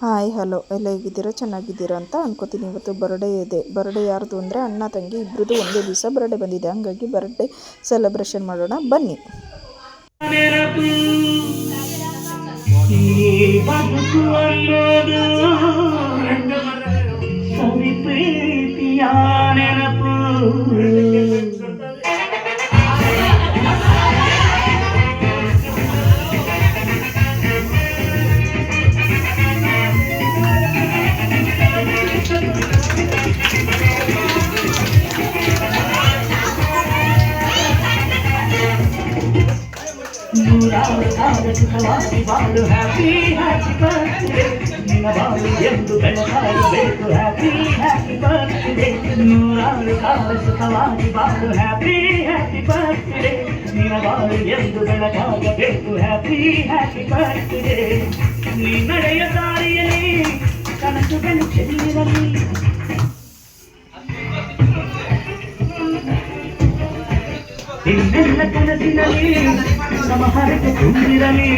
Hi, hello. ಎಲ್ಲ ಹೇಗಿದ್ದೀರಾ? ಚೆನ್ನಾಗಿದ್ದೀರಾ ಅಂತ ಅನ್ಕೋತೀನಿ. ಇವತ್ತು ಬರ್ಡೇ ಇದೆ. ಬರ್ಡೇ ಯಾರ್ದು ಅಂದರೆ ಅಣ್ಣ, ತಂಗಿ ಇಬ್ಬರದು ಒಂದೇ ದಿವಸ ಬರ್ಡೇ ಬಂದಿದೆ. ಹಂಗಾಗಿ ಬರ್ಡೇ ಸೆಲೆಬ್ರೇಷನ್ ಮಾಡೋಣ. ಬನ್ನಿ. ನೂರಾರು ಕಾಲ ಸುಖವಾಗಿ ಬಾಳು ಹ್ಯಾಪಿ ಹ್ಯಾಪಿ ಬರ್ತ್ಡೇ ನಿನ್ನ ಬಾಳು ಎಂದು ಬೆಳಕಾಗಬೇಕು ಹ್ಯಾಪಿ ಹ್ಯಾಪಿ ಬರ್ತ್ಡೇ ನೂರಾರು ಕಾಲ ಸುಖವಾಗಿ ಬಾಳು ಹ್ಯಾಪಿ ಹ್ಯಾಪಿ ಬರ್ತ್ಡೇ ನಿನ್ನ ಬಾಳು ಎಂದು ಬೆಳಕಾಗಬೇಕು ಹ್ಯಾಪಿ ಹ್ಯಾಪಿ ಬರ್ತ್ಡೇ ನೀ ನಡೆಯ ದಾರಿಯಲ್ಲಿ ಕನಸುಗಳು ಚೆಲ್ಲಿರಲಿ ಇನ್ನೆಲ್ಲ ಕನಸಿನಲ್ಲಿ ನಮ್ಮ ಹರಕೆ ತುಂಬಿರಲಿ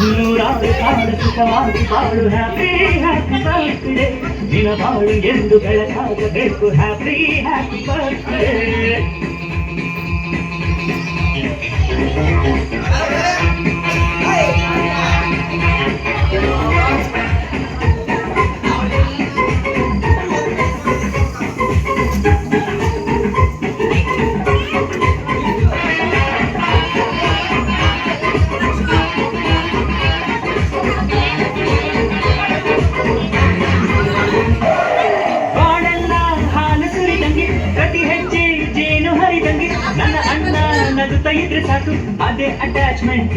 ನೂರಾರು ಕಾಲ ಸುಖವಾಗಿ ಬಾಳು ಹ್ಯಾಪಿ ಹ್ಯಾಪಿ ಬರ್ತ್ಡೇ ನಿನ ಬಾಳು ಎಂದು ಬೆಳಕಾಗಬೇಕು ಹ್ಯಾಪಿ ಹ್ಯಾಪಿ ಬರ್ತ್ಡೇ ನಗುತ್ತಾ ಇದ್ರೆ ಸಾಕು ಅದೇ ಅಟ್ಯಾಚ್ಮೆಂಟ್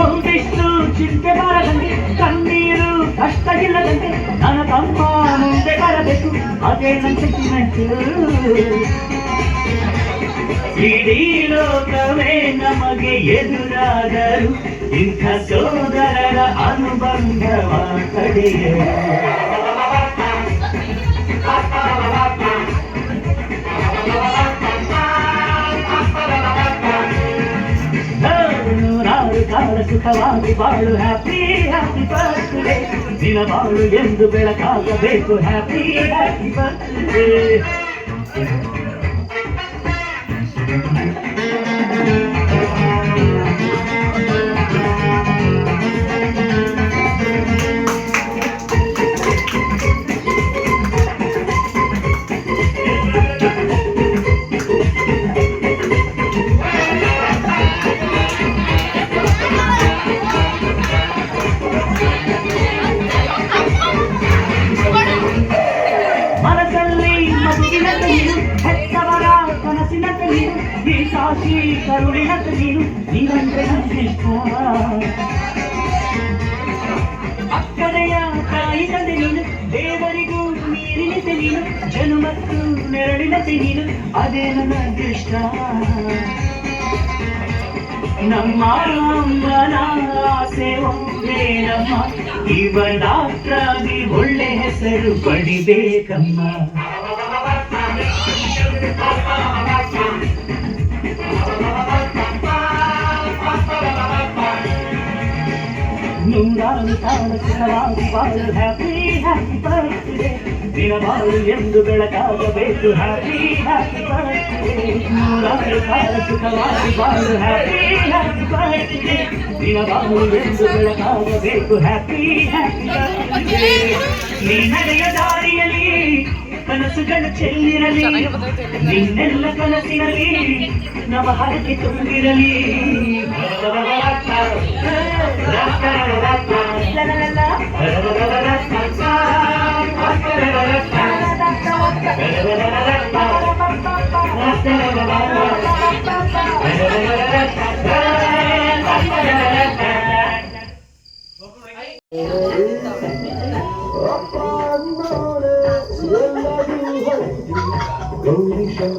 ಒಂದಿಷ್ಟು ಚಿಂತೆ ಬಾರದಂಗೆ ಕಣ್ಣೀರು ಕಷ್ಟ ಇಲ್ಲದಂಗೆ ನನ್ನ ತಮ್ಮ ಮುಂದೆ ಬರಬೇಕು ಅದೇ ನನ್ನ ಸೆಂಟಿಮೆಂಟ್ ಇಡೀ ಲೋಕವೇ ನಮಗೆ ಎದುರಾದರು ಇಂಥ ಸೋದರರ ಅನುಬಂಧವ ತಡೆಯಲು ಸುಖವಾಗಿ ಬಾಳು ಹ್ಯಾಪಿ ಹ್ಯಾಪಿ ಬರ್ತ್ಡೇ ದಿನ ಬಾಳು ಎಂದು ಬೆಳಕಾಗಬೇಕು ಹ್ಯಾಪಿ ಹ್ಯಾಪಿ ಬರ್ತ್ಡೇ ನೆರಳಿನತೆ ನೀನು ಅದೇ ನನ್ನ ಅದೃಷ್ಟ ನಮ್ಮ ಅಮ್ಮನ ಆಸೆ ಒಂದೇ ನಮ್ಮ ಇವನಾತ್ರಾಗಿ ಒಳ್ಳೆ ಹೆಸರು ಪಡಿಬೇಕಮ್ಮ. ನೂರಾರು ಕಾಲ ಸುಖವಾಗಿ ಬಾಳು ಹ್ಯಾಪಿ ಹ್ಯಾಪಿ ಬರ್ತ್ಡೇ ದಿನ ಬಾಳು ಎಂದು ಬೆಳಕಾಗಬೇಕು ಹ್ಯಾಪಿ ಹ್ಯಾಪಿ ಬರ್ತ್ಡೇ ನೂರಾರು ಕಾಲ ಸುಖವಾಗಿ ಬಾಳು ಹ್ಯಾಪಿ ಹ್ಯಾಪಿ ಬರ್ತ್ಡೇ ದಿನ ಬಾಳು ಎಂದು ಬೆಳಕಾಗಬೇಕು ಹ್ಯಾಪಿ ಹ್ಯಾಪಿ ಬರ್ತ್ಡೇ ನೀ ನಡೆಯ ದಾರಿಯಲ್ಲಿ ಕನಸುಗಳು ಚೆಲ್ಲಿರಲಿ ನಿನ್ನೆಲ್ಲ ಕನಸಿನಲ್ಲಿ ನವ ಹರಕೆ ತುಂಬಿರಲಿ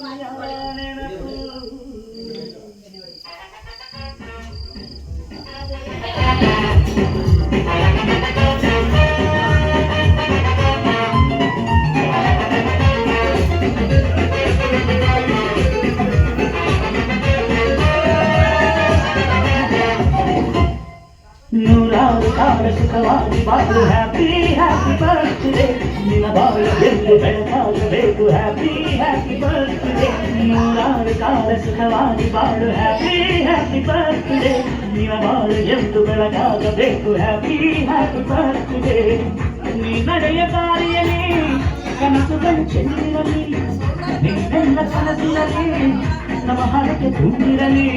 ಮಾಡಿ ಈ ಬದುಕಿನ ನೆನಪು. ನೂರಾರು ಕಾಲ ಸುಖವಾಗಿ ಬಾಳು ಹ್ಯಾಪಿ ಹ್ಯಾಪಿ ಬರ್ತ್ಡೇ ನಿನ್ನ ಬಾಳು ಎಂದು ಬೆಳಕಾಗಬೇಕು ಹ್ಯಾಪಿ ಹ್ಯಾಪಿ ಬರ್ತ್ಡೇ ನೂರಾರು ಕಾಲ ಸುಖವಾಗಿ ಬಾಳು ಹ್ಯಾಪಿ ಹ್ಯಾಪಿ ಬರ್ತ್ಡೇ ನಿನ್ನ ಬಾಳು ಎಂದು ಬೆಳಕಾಗಬೇಕು ಹ್ಯಾಪಿ ಹ್ಯಾಪಿ ಬರ್ತ್ಡೇ ನೀ ನಡೆಯ ದಾರಿಯಲ್ಲಿ ಕನಸುಗಳು ಚೆಲ್ಲಿರಲಿ ನಿನ್ನೆಲ್ಲ ಕನಸಿರಲಿ ನಮ್ಮ ಹಣಕ್ಕೆ ತುಂಬಿರಲಿ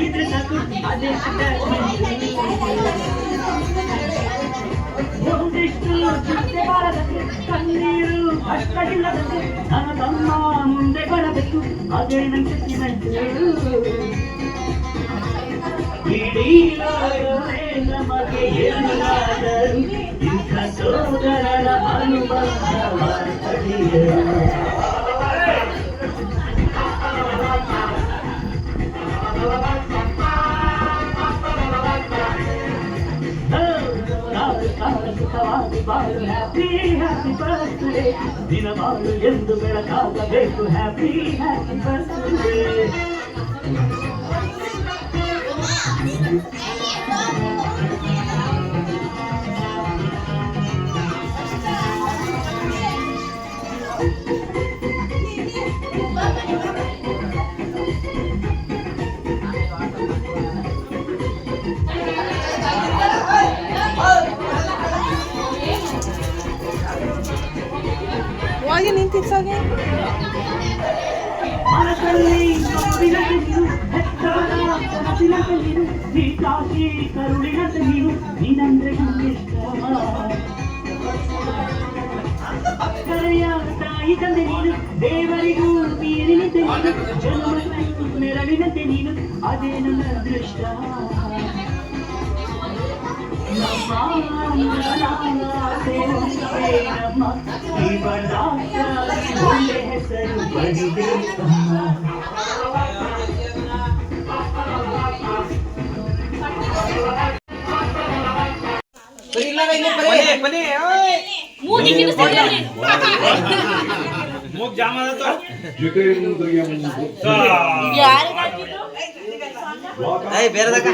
ನಗುತ್ತಾ ಇದ್ರೆ ಸಾಕು ಅದೇ ಒಂದಿಷ್ಟು ಚಿಂತೆ ಬಾರದಂತೆ ಕಣ್ಣೀರು ಅಷ್ಟವಿಲ್ಲದಂತೆ ನನ್ನ ತಮ್ಮ ಮುಂದೆ ಬರಬೇಕು ಅದೇ ನನ್ನ ಸೆಂಟಿಮೆಂಟ್ ಇಡೀ ಲೋಕವೇ ನಮಗೆ ಎಲ್ಲಾದರೂ ಇಂಥ ಸೋದರರ ಅನುಬಂಧವ ಪಡೆಯಲು ಸುಖವಾಗಿ ಬಾಳು ಹ್ಯಾಪಿ ಹ್ಯಾಪಿ ಬರ್ತ್ಡೇ ದಿನ ಬಾಳು ಎಂದು ಬೆಳಕಾಗಬೇಕು ಹ್ಯಾಪಿ ಹ್ಯಾಪಿ ಬರ್ತ್ಡೇ ಕರೆಯ ತಾಯಿ ತಂದೆ ನೀನು ದೇವರಿಗೂ ನೀರಿನಂತೆ ನೀನು ಜನ್ಮಕ್ಕೂ ನೆರಳಿನಂತೆ ನೀನು ಅದೇ ನನ್ನ ಅದೃಷ್ಟ ನಮ್ಮ मुख जाम तो बेरे दका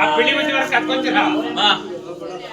ಆ ಪಿಳಿ ಮಂದಿ ವರ್ಗ ಕರ್ಕೊಂತೀರಾ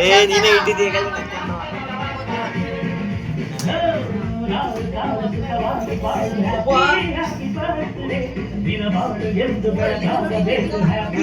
ಏ ನೀನೇ ಇಟ್ಟಿದ್ದೀಯ ಎಂದು ಬೆಳಗಾಗಬೇಕು ಹ್ಯಾಪಿ